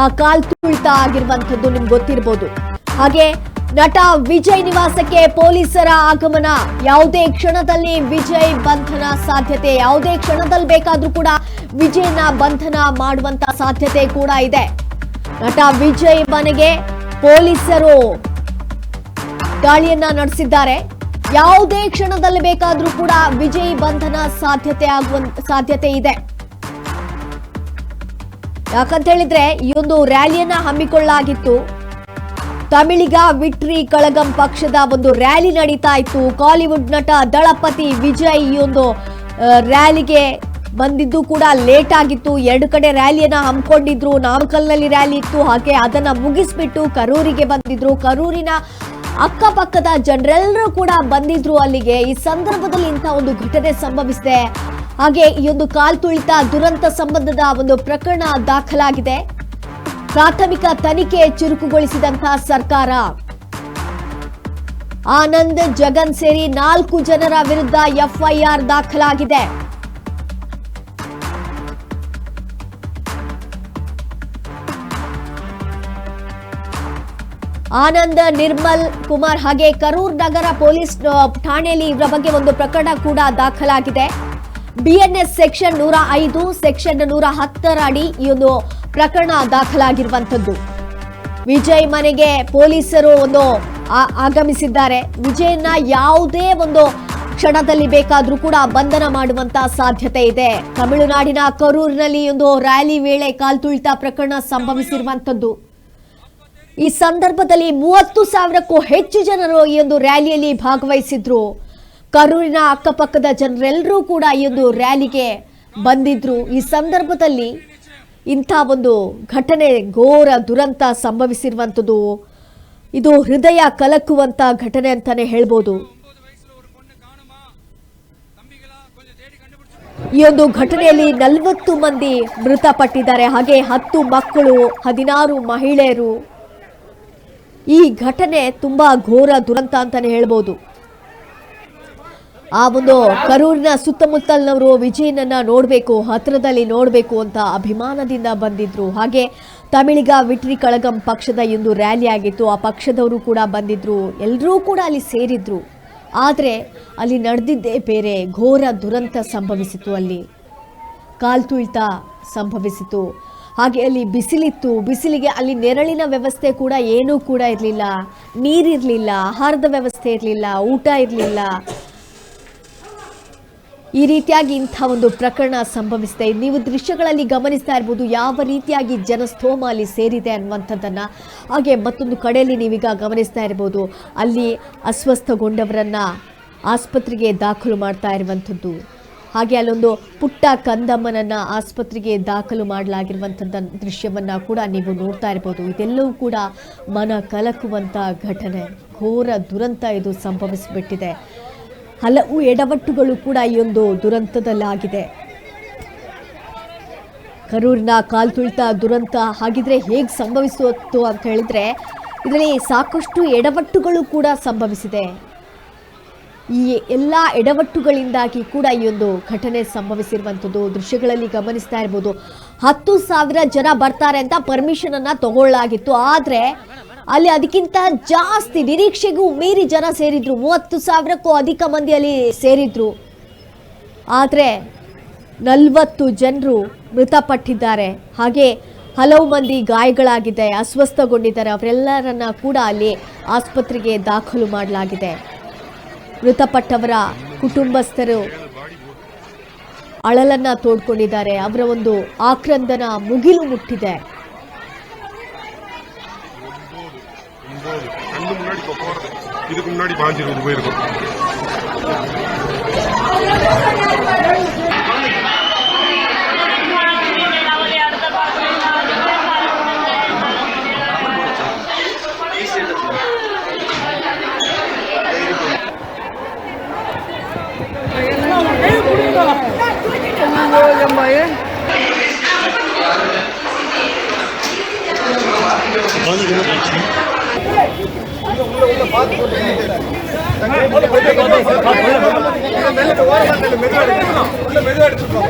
ಆ ಕಾಲ್ ತುಳಿತ ಆಗಿರುವಂಥದ್ದು ನಿಮ್ಗೆ ಗೊತ್ತಿರಬಹುದು ಹಾಗೆ ನಟ ವಿಜಯ್ ನಿವಾಸಕ್ಕೆ ಪೊಲೀಸರ ಆಗಮನ. ಯಾವುದೇ ಕ್ಷಣದಲ್ಲಿ ವಿಜಯ್ ಬಂಧನ ಸಾಧ್ಯತೆ, ಯಾವುದೇ ಕ್ಷಣದಲ್ಲಿ ಬೇಕಾದ್ರೂ ಕೂಡ ವಿಜಯ್ನ ಬಂಧನ ಮಾಡುವಂತ ಸಾಧ್ಯತೆ ಕೂಡ ಇದೆ. ನಟ ವಿಜಯ್ ಮನೆಗೆ ಪೊಲೀಸರು ದಾಳಿಯನ್ನ ನಡೆಸಿದ್ದಾರೆ. ಯಾವುದೇ ಕ್ಷಣದಲ್ಲಿ ಬೇಕಾದ್ರೂ ಕೂಡ ವಿಜಯ್ ಬಂಧನ ಸಾಧ್ಯತೆ ಆಗುವ ಸಾಧ್ಯತೆ ಇದೆ. ಯಾಕಂತ ಹೇಳಿದ್ರೆ ಈ ಒಂದು ರ್ಯಾಲಿಯನ್ನ ಹಮ್ಮಿಕೊಳ್ಳಲಾಗಿತ್ತು. ತಮಿಳಿಗ ವಿಟ್ರಿ ಕಳಗಂ ಪಕ್ಷದ ಒಂದು ರ್ಯಾಲಿ ನಡೀತಾ ಇತ್ತು. ಕಾಲಿವುಡ್ ನಟ ದಳಪತಿ ವಿಜಯ್ ಈ ಒಂದು ರ್ಯಾಲಿಗೆ ಬಂದಿದ್ದು ಕೂಡ ಲೇಟ್ ಆಗಿತ್ತು. ಎರಡು ಕಡೆ ರ್ಯಾಲಿಯನ್ನ ಹಮ್ಮಿಕೊಂಡಿದ್ರು. ನಾಮಕಲ್ನಲ್ಲಿ ರ್ಯಾಲಿ ಇತ್ತು. ಹಾಗೆ ಅದನ್ನ ಮುಗಿಸ್ಬಿಟ್ಟು ಕರೂರಿಗೆ ಬಂದಿದ್ರು. ಕರೂರಿನ ಅಕ್ಕಪಕ್ಕದ ಜನರೆಲ್ಲರೂ ಕೂಡ ಬಂದಿದ್ರು ಅಲ್ಲಿಗೆ. ಈ ಸಂದರ್ಭದಲ್ಲಿ ಇಂಥ ಒಂದು ಘಟನೆ ಸಂಭವಿಸಿದೆ. ಹಾಗೆ ಈ ಒಂದು ಕಾಲ್ ತುಳಿತ ದುರಂತ ಸಂಬಂಧದ ಒಂದು ಪ್ರಕರಣ ದಾಖಲಾಗಿದೆ. ಪ್ರಾಥಮಿಕ ತನಿಖೆ ಚುರುಕುಗೊಳಿಸಿದಂತಹ ಸರ್ಕಾರ. ಆನಂದ್, ಜಗನ್ ಸೇರಿ ನಾಲ್ಕು ಜನರ ವಿರುದ್ಧ ಎಫ್ಐಆರ್ ದಾಖಲಾಗಿದೆ. ಆನಂದ್, ನಿರ್ಮಲ್ ಕುಮಾರ್ ಹಾಗೆ ಕರೂರ್ ನಗರ ಪೊಲೀಸ್, ಠಾಣೆಯಲ್ಲಿ ಇವರ ಬಗ್ಗೆ ಒಂದು ಪ್ರಕರಣ ಕೂಡ ದಾಖಲಾಗಿದೆ. ಬಿಎನ್ಎಸ್ ಸೆಕ್ಷನ್ ನೂರ ಐದು ಸೆಕ್ಷನ್ ನೂರ ಹತ್ತರ ಅಡಿ ಈ ಒಂದು ಪ್ರಕರಣ ದಾಖಲಾಗಿರುವಂತದ್ದು ವಿಜಯ್ ಮನೆಗೆ ಪೊಲೀಸರು ಒಂದು ಆಗಮಿಸಿದ್ದಾರೆ. ವಿಜಯ್ನ ಯಾವುದೇ ಒಂದು ಕ್ಷಣದಲ್ಲಿ ಬೇಕಾದ್ರೂ ಕೂಡ ಬಂಧನ ಮಾಡುವಂತ ಸಾಧ್ಯತೆ ಇದೆ. ತಮಿಳುನಾಡಿನ ಕರೂರಿನಲ್ಲಿ ಒಂದು ರ್ಯಾಲಿ ವೇಳೆ ಕಾಲ್ತುಳಿತ ಪ್ರಕರಣ ಸಂಭವಿಸಿರುವಂತದ್ದು ಈ ಸಂದರ್ಭದಲ್ಲಿ ಮೂವತ್ತು ಸಾವಿರಕ್ಕೂ ಹೆಚ್ಚು ಜನರು ಈ ಒಂದು ರ್ಯಾಲಿಯಲ್ಲಿ ಭಾಗವಹಿಸಿದ್ರು. ಕರೂರಿನ ಅಕ್ಕಪಕ್ಕದ ಜನರೆಲ್ಲರೂ ಕೂಡ ಈ ಒಂದು ರ್ಯಾಲಿಗೆ ಬಂದಿದ್ರು. ಈ ಸಂದರ್ಭದಲ್ಲಿ ಇಂಥ ಒಂದು ಘಟನೆ, ಘೋರ ದುರಂತ ಸಂಭವಿಸಿರುವಂಥದ್ದು, ಇದು ಹೃದಯ ಕಲಕುವಂಥ ಘಟನೆ ಅಂತಾನೆ ಹೇಳ್ಬೋದು. ಈ ಒಂದು ಘಟನೆಯಲ್ಲಿ ನಲವತ್ತು ಮಂದಿ ಮೃತಪಟ್ಟಿದ್ದಾರೆ. ಹಾಗೆ ಹತ್ತು ಮಕ್ಕಳು, ಹದಿನಾರು ಮಹಿಳೆಯರು. ಈ ಘಟನೆ ತುಂಬಾ ಘೋರ ದುರಂತ ಅಂತಾನೆ ಹೇಳ್ಬೋದು. ಆ ಒಂದು ಕರೂರಿನ ಸುತ್ತಮುತ್ತಲಿನವರು ವಿಜಯನನ್ನ ನೋಡಬೇಕು, ಹತ್ರದಲ್ಲಿ ನೋಡಬೇಕು ಅಂತ ಅಭಿಮಾನದಿಂದ ಬಂದಿದ್ರು. ಹಾಗೆ ತಮಿಳಿಗ ವಿಟ್ರಿ ಕಳಗಂ ಪಕ್ಷದ ಒಂದು ರ್ಯಾಲಿ ಆಗಿತ್ತು. ಆ ಪಕ್ಷದವರು ಕೂಡ ಬಂದಿದ್ರು. ಎಲ್ಲರೂ ಕೂಡ ಅಲ್ಲಿ ಸೇರಿದ್ರು. ಆದರೆ ಅಲ್ಲಿ ನಡೆದಿದ್ದೇ ಬೇರೆ ಘೋರ ದುರಂತ ಸಂಭವಿಸಿತು ಅಲ್ಲಿ. ಕಾಲ್ತುಳಿತ ಸಂಭವಿಸಿತು ಹಾಗೆ ಅಲ್ಲಿ ಬಿಸಿಲಿತ್ತು. ಬಿಸಿಲಿಗೆ ಅಲ್ಲಿ ನೆರಳಿನ ವ್ಯವಸ್ಥೆ ಕೂಡ ಏನೂ ಕೂಡ ಇರಲಿಲ್ಲ. ನೀರಿರಲಿಲ್ಲ, ಆಹಾರದ ವ್ಯವಸ್ಥೆ ಇರಲಿಲ್ಲ, ಊಟ ಇರಲಿಲ್ಲ. ಈ ರೀತಿಯಾಗಿ ಇಂಥ ಒಂದು ಪ್ರಕರಣ ಸಂಭವಿಸಿದೆ. ನೀವು ದೃಶ್ಯಗಳಲ್ಲಿ ಗಮನಿಸ್ತಾ ಇರ್ಬೋದು, ಯಾವ ರೀತಿಯಾಗಿ ಜನಸ್ತೋಮ ಅಲ್ಲಿ ಸೇರಿದೆ ಅನ್ನುವಂಥದ್ದನ್ನ. ಹಾಗೆ ಮತ್ತೊಂದು ಕಡೆಯಲ್ಲಿ ನೀವೀಗ ಗಮನಿಸ್ತಾ ಇರ್ಬೋದು, ಅಲ್ಲಿ ಅಸ್ವಸ್ಥಗೊಂಡವರನ್ನ ಆಸ್ಪತ್ರೆಗೆ ದಾಖಲು ಮಾಡ್ತಾ ಇರುವಂಥದ್ದು. ಹಾಗೆ ಅಲ್ಲೊಂದು ಪುಟ್ಟ ಕಂದಮ್ಮನನ್ನ ಆಸ್ಪತ್ರೆಗೆ ದಾಖಲು ಮಾಡಲಾಗಿರುವಂಥದ್ದು ದೃಶ್ಯವನ್ನ ಕೂಡ ನೀವು ನೋಡ್ತಾ ಇರ್ಬೋದು. ಇದೆಲ್ಲವೂ ಕೂಡ ಮನ ಕಲಕುವಂತ ಘಟನೆ. ಘೋರ ದುರಂತ ಇದು ಸಂಭವಿಸಿಬಿಟ್ಟಿದೆ. ಹಲವು ಎಡವಟ್ಟುಗಳು ಕೂಡ ಈ ಒಂದು ದುರಂತದಲ್ಲಾಗಿದೆ. ಕರೂರಿನ ಕಾಲ್ತುಳಿತ ದುರಂತ ಹಾಗಿದ್ರೆ ಹೇಗೆ ಸಂಭವಿಸುತ್ತು ಅಂತ ಹೇಳಿದ್ರೆ, ಇದರಲ್ಲಿ ಸಾಕಷ್ಟು ಎಡವಟ್ಟುಗಳು ಕೂಡ ಸಂಭವಿಸಿದೆ. ಈ ಎಲ್ಲ ಎಡವಟ್ಟುಗಳಿಂದಾಗಿ ಕೂಡ ಈ ಒಂದು ಘಟನೆ ಸಂಭವಿಸಿರುವಂಥದ್ದು. ದೃಶ್ಯಗಳಲ್ಲಿ ಗಮನಿಸ್ತಾ ಇರ್ಬೋದು. ಹತ್ತು ಸಾವಿರ ಜನ ಬರ್ತಾರೆ ಅಂತ ಪರ್ಮಿಷನನ್ನು ತಗೊಳ್ಳಾಗಿತ್ತು. ಆದ್ರೆ ಅಲ್ಲಿ ಅದಕ್ಕಿಂತ ಜಾಸ್ತಿ ನಿರೀಕ್ಷೆಗೂ ಮೀರಿ ಜನ ಸೇರಿದ್ರು. ಮೂವತ್ತು ಸಾವಿರಕ್ಕೂ ಅಧಿಕ ಮಂದಿ ಅಲ್ಲಿ ಸೇರಿದ್ರು. ಆದರೆ ನಲವತ್ತು ಜನರು ಮೃತಪಟ್ಟಿದ್ದಾರೆ. ಹಾಗೆ ಹಲವು ಮಂದಿ ಗಾಯಗಳಾಗಿದೆ, ಅಸ್ವಸ್ಥಗೊಂಡಿದ್ದಾರೆ. ಅವರೆಲ್ಲರನ್ನ ಕೂಡ ಅಲ್ಲಿ ಆಸ್ಪತ್ರೆಗೆ ದಾಖಲು ಮಾಡಲಾಗಿದೆ. ಮೃತಪಟ್ಟವರ ಕುಟುಂಬಸ್ಥರು ಅಳಲನ್ನ ತೋಡ್ಕೊಂಡಿದ್ದಾರೆ. ಅವರ ಒಂದು ಆಕ್ರಂದನ ಮುಗಿಲು ಮುಟ್ಟಿದೆ. கண்ணு முன்னாடி இப்போ போறது இதுக்கு முன்னாடி பாஞ்சு இருபது போயிருக்கும். மெதுவா எடுத்துக்கோ